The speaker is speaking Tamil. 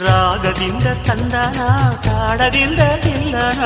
ರಾಗದಿಂದ ತಂದನ ತಾಡದಿಂದ ತಿಲ್ಲನ